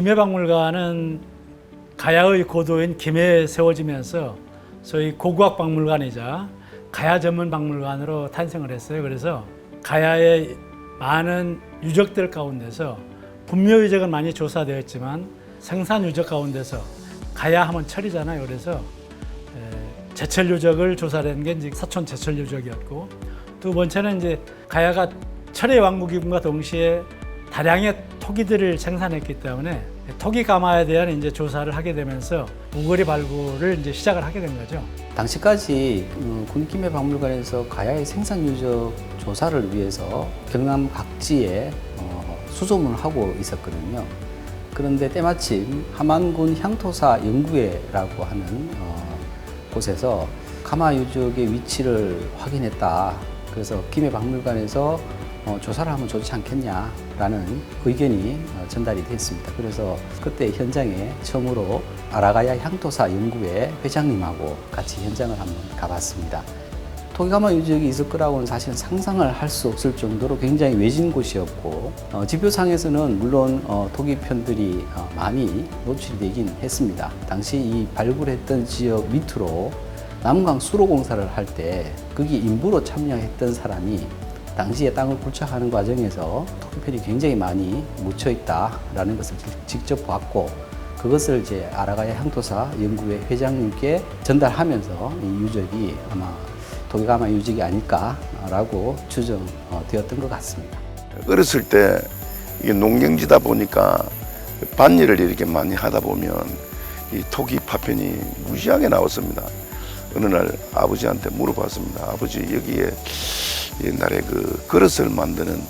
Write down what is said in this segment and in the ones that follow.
김해박물관은 가야의 고도인 김해에 세워지면서 소위 고고학 박물관이자 가야 전문 박물관으로 탄생을 했어요. 그래서 가야의 많은 유적들 가운데서 분묘 유적은 많이 조사되었지만 생산 유적 가운데서 가야 하면 철이잖아요. 그래서 에, 제철 유적을 조사하는 게 이제 사촌 제철 유적이었고 두 번째는 이제 가야가 철의 왕국임과 동시에 다량의 토기들을 생산했기 때문에 토기 가마에 대한 이제 조사를 하게 되면서 우거리 발굴을 이제 시작을 하게 된 거죠. 당시까지 음, 군김해 박물관에서 가야의 생산 유적 조사를 위해서 경남 각지에 어, 수소문을 하고 있었거든요. 그런데 때마침 함안군 향토사 연구회라고 하는 어, 곳에서 가마 유적의 위치를 확인했다. 그래서 김해 박물관에서 어, 조사를 하면 좋지 않겠냐라는 의견이 어, 전달이 됐습니다. 그래서 그때 현장에 처음으로 아라가야 향토사 연구회 회장님하고 같이 현장을 한번 가봤습니다. 토기가마 유적이 있을 거라고는 사실은 상상을 할 수 없을 정도로 굉장히 외진 곳이었고 어, 지표상에서는 물론 어, 토기 편들이 어, 많이 노출되긴 했습니다. 당시 이 발굴했던 지역 밑으로 남강 수로 공사를 할 때 거기 인부로 참여했던 사람이 당시에 땅을 불착하는 과정에서 토기편이 굉장히 많이 묻혀 있다라는 것을 직접 봤고 그것을 이제 아라가야 향토사 연구회 회장님께 전달하면서 이 유적이 아마 도기가마 유적이 아닐까라고 추정되었던 것 같습니다. 어렸을 때 이게 농경지다 보니까 밭일을 이렇게 많이 하다 보면 이 토기 파편이 무지하게 나왔습니다. 어느 날 아버지한테 물어봤습니다. 아버지 여기에 옛날에 그 그릇을 만드는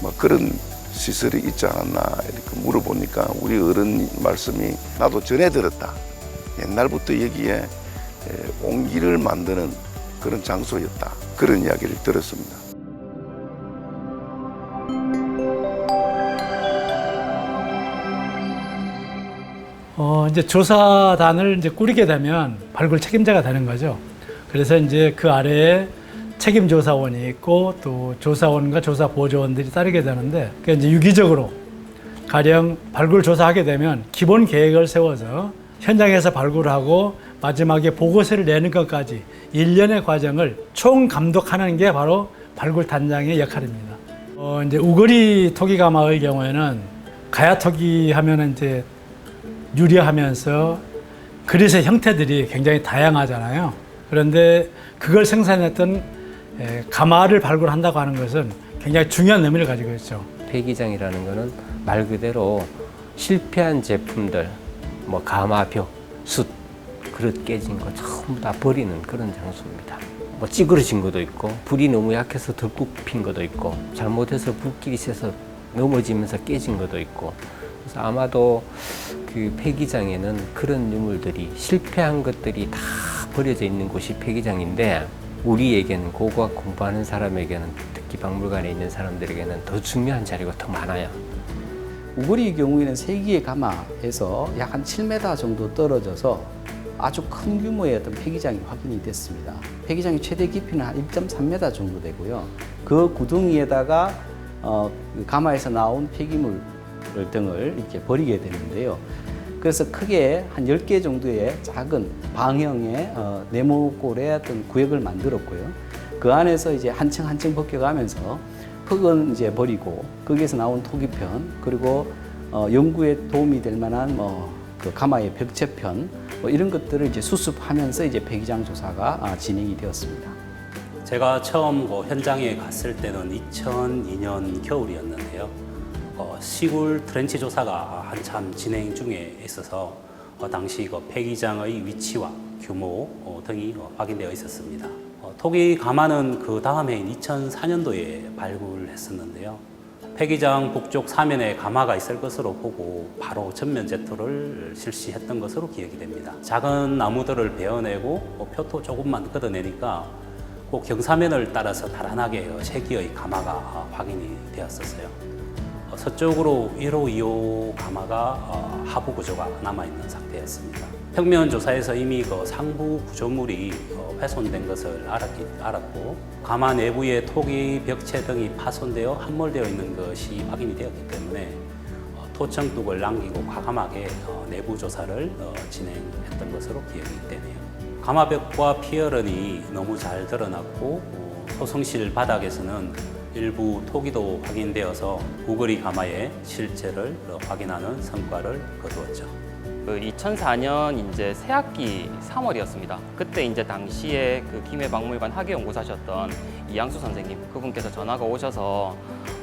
뭐 그런 시설이 있지 않았나 이렇게 물어보니까 우리 어른 말씀이 나도 전해 들었다. 옛날부터 여기에 에, 옹기를 만드는 그런 장소였다. 그런 이야기를 들었습니다. 어, 이제 조사단을 이제 꾸리게 되면 발굴 책임자가 되는 거죠. 그래서 이제 그 아래에 책임 조사원이 있고 또 조사원과 조사 보조원들이 따르게 되는데 그 이제 유기적으로 가령 발굴 조사하게 되면 기본 계획을 세워서 현장에서 발굴하고 마지막에 보고서를 내는 것까지 일련의 과정을 총 감독하는 게 바로 발굴 단장의 역할입니다. 어, 이제 우거리 토기가마의 경우에는 가야 토기 하면은 이제 유리하면서 그릇의 형태들이 굉장히 다양하잖아요. 그런데 그걸 생산했던 에, 가마를 발굴한다고 하는 것은 굉장히 중요한 의미를 가지고 있죠. 폐기장이라는 거는 말 그대로 실패한 제품들, 뭐 가마 벽, 숯, 그릇 깨진 거 전부 다 버리는 그런 장소입니다. 뭐 찌그러진 것도 있고 불이 너무 약해서 덜 굽힌 것도 있고 잘못해서 불길이 세서 넘어지면서 깨진 것도 있고 그래서 아마도 그 폐기장에는 그런 유물들이 실패한 것들이 다 버려져 있는 곳이 폐기장인데 우리에게는 고고학 공부하는 사람에게는 특히 박물관에 있는 사람들에게는 더 중요한 자리가 더 많아요. 우거리의 경우에는 세기의 가마에서 약 한 7m 정도 떨어져서 아주 큰 규모의 어떤 폐기장이 확인이 됐습니다. 폐기장의 최대 깊이는 한 1.3m 정도 되고요. 그 구덩이에다가 어, 그 가마에서 나온 폐기물 등을 이렇게 버리게 되는데요. 그래서 크게 한 10개 정도의 작은 방형의 어, 네모골의 어떤 구역을 만들었고요. 그 안에서 이제 한 층 한 층 벗겨가면서 흙은 이제 버리고 거기에서 나온 토기편 그리고 어, 연구에 도움이 될 만한 뭐그 가마의 벽체편 뭐 이런 것들을 이제 수습하면서 이제 폐기장 조사가 아, 진행이 되었습니다. 제가 처음 그 현장에 갔을 때는 2002년 겨울이었는데요. 어, 시굴 트렌치 조사가 한참 진행 중에 있어서 어, 당시 그 폐기장의 위치와 규모 어, 등이 어, 확인되어 있었습니다. 어, 토기 가마는 그 다음 해인 2004년도에 발굴했었는데요. 폐기장 북쪽 사면에 가마가 있을 것으로 보고 바로 전면 제토를 실시했던 것으로 기억이 됩니다. 작은 나무들을 베어내고 어, 표토 조금만 걷어내니까 꼭 경사면을 따라서 달아나게 어, 세기의 가마가 어, 확인이 되었었어요. 어, 서쪽으로 1호, 2호 가마가 어, 하부 구조가 남아있는 상태였습니다. 평면 조사에서 이미 그 상부 구조물이 어, 훼손된 것을 알았기, 알았고 가마 내부의 토기, 벽체 등이 파손되어 함몰되어 있는 것이 확인이 되었기 때문에 어, 토청뚝을 남기고 과감하게 어, 내부 조사를 어, 진행했던 것으로 기억이 되네요. 가마벽과 피어런이 너무 잘 드러났고 어, 토성실 바닥에서는 일부 토기도 확인되어서 우거리 가마의 실체를 어, 확인하는 성과를 거두었죠. 그 2004년 이제 새학기 3월이었습니다. 그때 이제 당시에 그 김해 박물관 학예 연구사셨던 이양수 선생님 그분께서 전화가 오셔서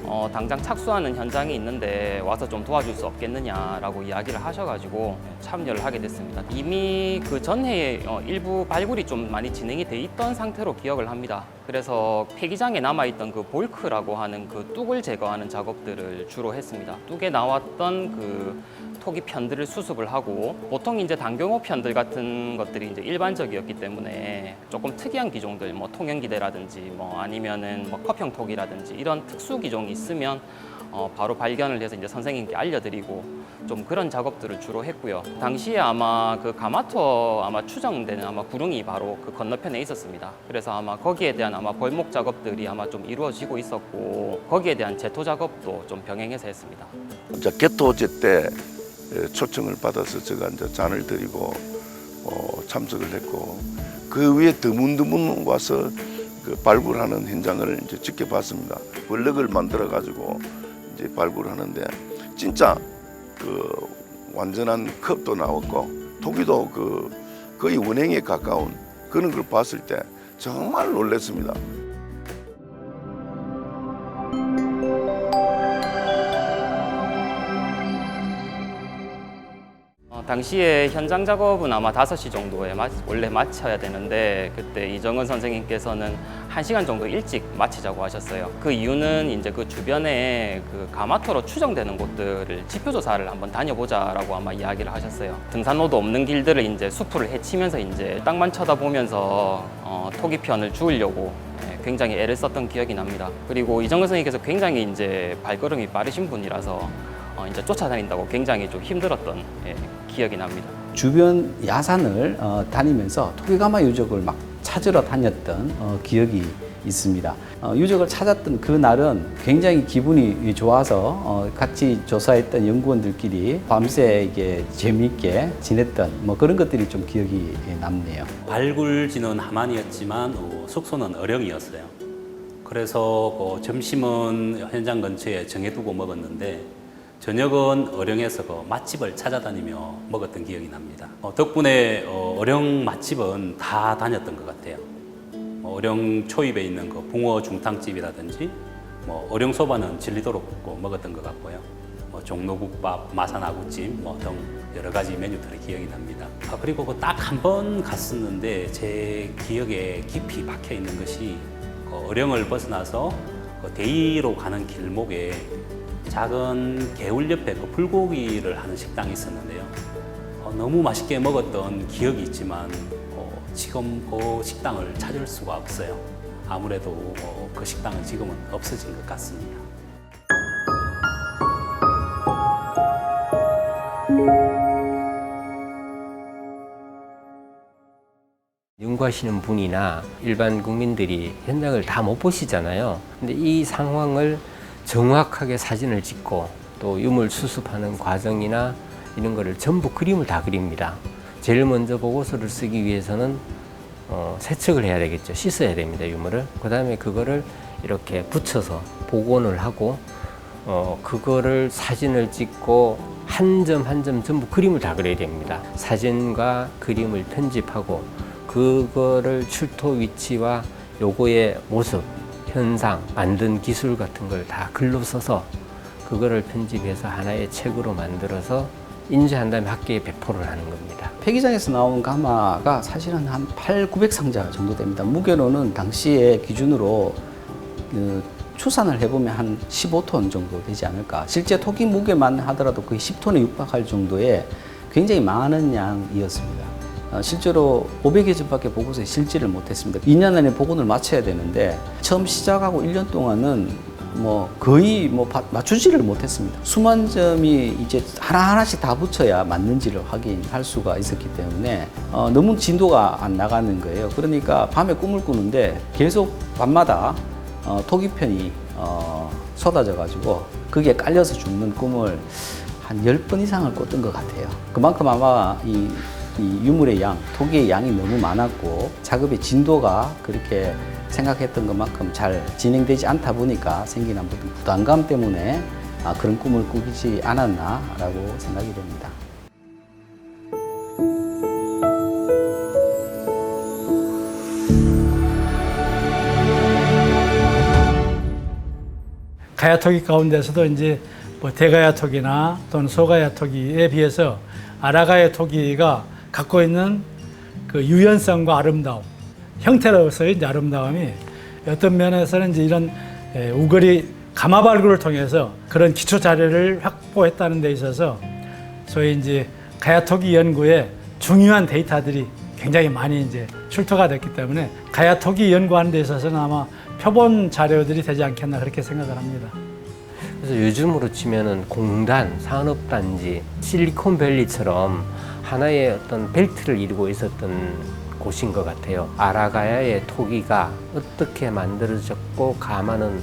어, 당장 착수하는 현장이 있는데 와서 좀 도와줄 수 없겠느냐라고 이야기를 하셔가지고 참여를 하게 됐습니다. 이미 그 전해에 어, 일부 발굴이 좀 많이 진행이 돼 있던 상태로 기억을 합니다. 그래서 폐기장에 남아있던 그 볼크라고 하는 그 뚝을 제거하는 작업들을 주로 했습니다. 뚝에 나왔던 그 토기 편들을 수습을 하고 보통 이제 단경호 편들 같은 것들이 이제 일반적이었기 때문에 조금 특이한 기종들 뭐 통영기대라든지 뭐 아니면은 뭐 컵형 토기라든지 이런 특수 기종이 있으면 어 바로 발견을 해서 이제 선생님께 알려드리고 좀 그런 작업들을 주로 했고요. 당시에 아마 그 가마토 아마 추정되는 아마 구릉이 바로 그 건너편에 있었습니다. 그래서 아마 거기에 대한 아마 벌목 작업들이 아마 좀 이루어지고 있었고 거기에 대한 제토 작업도 좀 병행해서 했습니다. 자, 개토제 때 에, 초청을 받아서 제가 이제 잔을 드리고 어, 참석을 했고 그 위에 드문드문 와서 그 발굴하는 현장을 이제 지켜봤습니다. 블럭을 만들어 가지고 이제 발굴하는데 진짜 그 완전한 컵도 나왔고 토기도 그 거의 원행에 가까운 그런 걸 봤을 때 정말 놀랐습니다. 당시에 현장 작업은 아마 5시 정도에 마- 원래 마쳐야 되는데 그때 이정은 선생님께서는 1시간 정도 일찍 마치자고 하셨어요. 그 이유는 이제 그 주변에 그 가마토로 추정되는 곳들을 지표 조사를 한번 다녀보자라고 아마 이야기를 하셨어요. 등산로도 없는 길들을 이제 숲을 헤치면서 이제 땅만 쳐다보면서 어, 토기편을 주우려고 예, 굉장히 애를 썼던 기억이 납니다. 그리고 이정은 선생님께서 굉장히 이제 발걸음이 빠르신 분이라서 어, 이제 쫓아다닌다고 굉장히 좀 힘들었던 예, 기억이 납니다. 주변 야산을 어, 다니면서 토기가마 유적을 막 찾으러 다녔던 어, 기억이 있습니다. 어, 유적을 찾았던 그 날은 굉장히 기분이 좋아서 어, 같이 조사했던 연구원들끼리 밤새 이게 재미있게 지냈던 뭐 그런 것들이 좀 기억이 남네요. 발굴지는 함안이었지만 어, 숙소는 어령이었어요. 그래서 그 점심은 현장 근처에 정해두고 먹었는데 저녁은 어령에서 그 맛집을 찾아다니며 먹었던 기억이 납니다. 어, 덕분에 어, 어령 맛집은 다 다녔던 것 같아요. 어, 어령 초입에 있는 그 붕어 중탕집이라든지 뭐 어령 소바는 진리도로 굽고 먹었던 것 같고요. 뭐 종로국밥, 마산아구찜 뭐 등 여러 가지 메뉴들이 기억이 납니다. 아, 그리고 그 딱 한 번 갔었는데 제 기억에 깊이 박혀 있는 것이 그 어령을 벗어나서 그 대이로 가는 길목에 작은 개울 옆에 그 불고기를 하는 식당이 있었는데요. 어, 너무 맛있게 먹었던 기억이 있지만 어, 지금 그 식당을 찾을 수가 없어요. 아무래도 어, 그 식당은 지금은 없어진 것 같습니다. 연구하시는 분이나 일반 국민들이 현장을 다 못 보시잖아요. 근데 이 상황을 정확하게 사진을 찍고 또 유물 수습하는 과정이나 이런 거를 전부 그림을 다 그립니다. 제일 먼저 보고서를 쓰기 위해서는 어, 세척을 해야 되겠죠. 씻어야 됩니다, 유물을. 그 다음에 그거를 이렇게 붙여서 복원을 하고, 어, 그거를 사진을 찍고 한 점 한점 전부 그림을 다 그려야 됩니다. 사진과 그림을 편집하고, 그거를 출토 위치와 요거의 모습, 현상, 만든 기술 같은 걸 다 글로 써서 그거를 편집해서 하나의 책으로 만들어서 인쇄한 다음에 학계에 배포를 하는 겁니다. 폐기장에서 나온 가마가 사실은 한 8, 900 상자 정도 됩니다. 무게로는 당시에 기준으로 그 추산을 해보면 한 15톤 정도 되지 않을까. 실제 토기 무게만 하더라도 거의 10톤에 육박할 정도의 굉장히 많은 양이었습니다. 어, 실제로 500여 점밖에 보고서에 실지를 못했습니다. 2년 안에 복원을 마쳐야 되는데 처음 시작하고 1년 동안은 뭐 거의 뭐 바- 맞추지를 못했습니다. 수만 점이 이제 하나하나씩 다 붙여야 맞는지를 확인할 수가 있었기 때문에 어, 너무 진도가 안 나가는 거예요. 그러니까 밤에 꿈을 꾸는데 계속 밤마다 어, 토기편이 어, 쏟아져 가지고 그게 깔려서 죽는 꿈을 한 10번 이상을 꽂던 것 같아요. 그만큼 아마 이, 이 유물의 양, 토기의 양이 너무 많았고 작업의 진도가 그렇게 생각했던 것만큼 잘 진행되지 않다 보니까 생긴 어떤 부담감 때문에 아, 그런 꿈을 꾸지 않았나라고 생각이 됩니다. 가야토기 가운데서도 이제 뭐 대가야토기나 또는 소가야토기에 비해서 아라가야토기가 갖고 있는 그 유연성과 아름다움, 형태로서의 이제 아름다움이 어떤 면에서는 이제 이런 에, 우거리 가마 발굴을 통해서 그런 기초 자료를 확보했다는 데 있어서 소위 이제 가야토기 연구에 중요한 데이터들이 굉장히 많이 이제 출토가 됐기 때문에 가야토기 연구하는 데 있어서는 아마 표본 자료들이 되지 않겠나 그렇게 생각을 합니다. 그래서 요즘으로 치면은 공단, 산업단지, 실리콘밸리처럼 하나의 어떤 벨트를 이루고 있었던 곳인 것 같아요. 아라가야의 토기가 어떻게 만들어졌고 가마는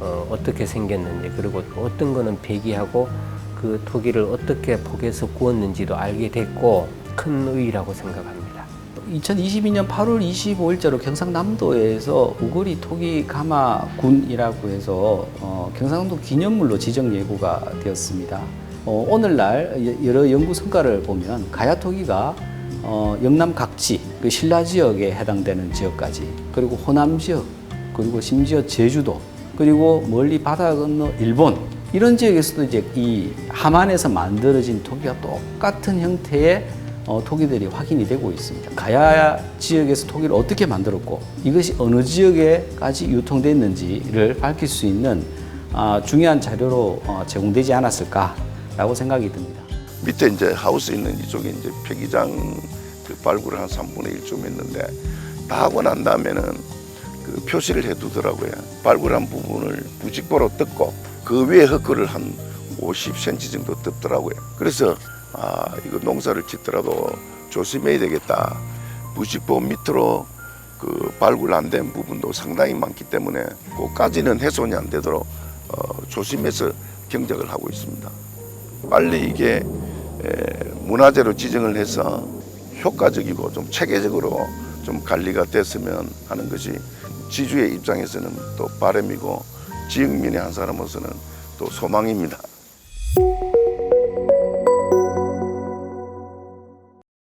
어, 어떻게 생겼는지 그리고 또 어떤 거는 배기하고 그 토기를 어떻게 폭에서 구웠는지도 알게 됐고 큰 의의라고 생각합니다. 2022년 8월 25일자로 경상남도에서 우거리 토기 가마군이라고 해서 어, 경상남도 기념물로 지정 예고가 되었습니다. 어, 오늘날 여- 여러 연구 성과를 보면 가야토기가 어, 영남 각지, 그 신라 지역에 해당되는 지역까지, 그리고 호남 지역, 그리고 심지어 제주도, 그리고 멀리 바다 건너 일본 이런 지역에서도 이제 이 함안에서 만들어진 토기가 똑같은 형태의 어, 토기들이 확인이 되고 있습니다. 가야 지역에서 토기를 어떻게 만들었고 이것이 어느 지역에까지 유통됐는지를 밝힐 수 있는 아, 중요한 자료로 어, 제공되지 않았을까 라고 생각이 듭니다. 밑에 이제 하우스 있는 이쪽에 이제 폐기장 그 발굴을 한 3분의 1쯤 했는데 다 하고 난 다음에는 그 표시를 해두더라고요. 발굴한 부분을 부직포로 뜯고 그 위에 흙을 한 50cm 정도 뜯더라고요. 그래서 아 이거 농사를 짓더라도 조심해야 되겠다. 부직포 밑으로 그 발굴 안 된 부분도 상당히 많기 때문에 그까지는 훼손이 안 되도록 어, 조심해서 경작을 하고 있습니다. 빨리 이게 에, 문화재로 지정을 해서 효과적이고 좀 체계적으로 좀 관리가 됐으면 하는 것이 지주의 입장에서는 또 바람이고 지역민의 한 사람으로서는 또 소망입니다.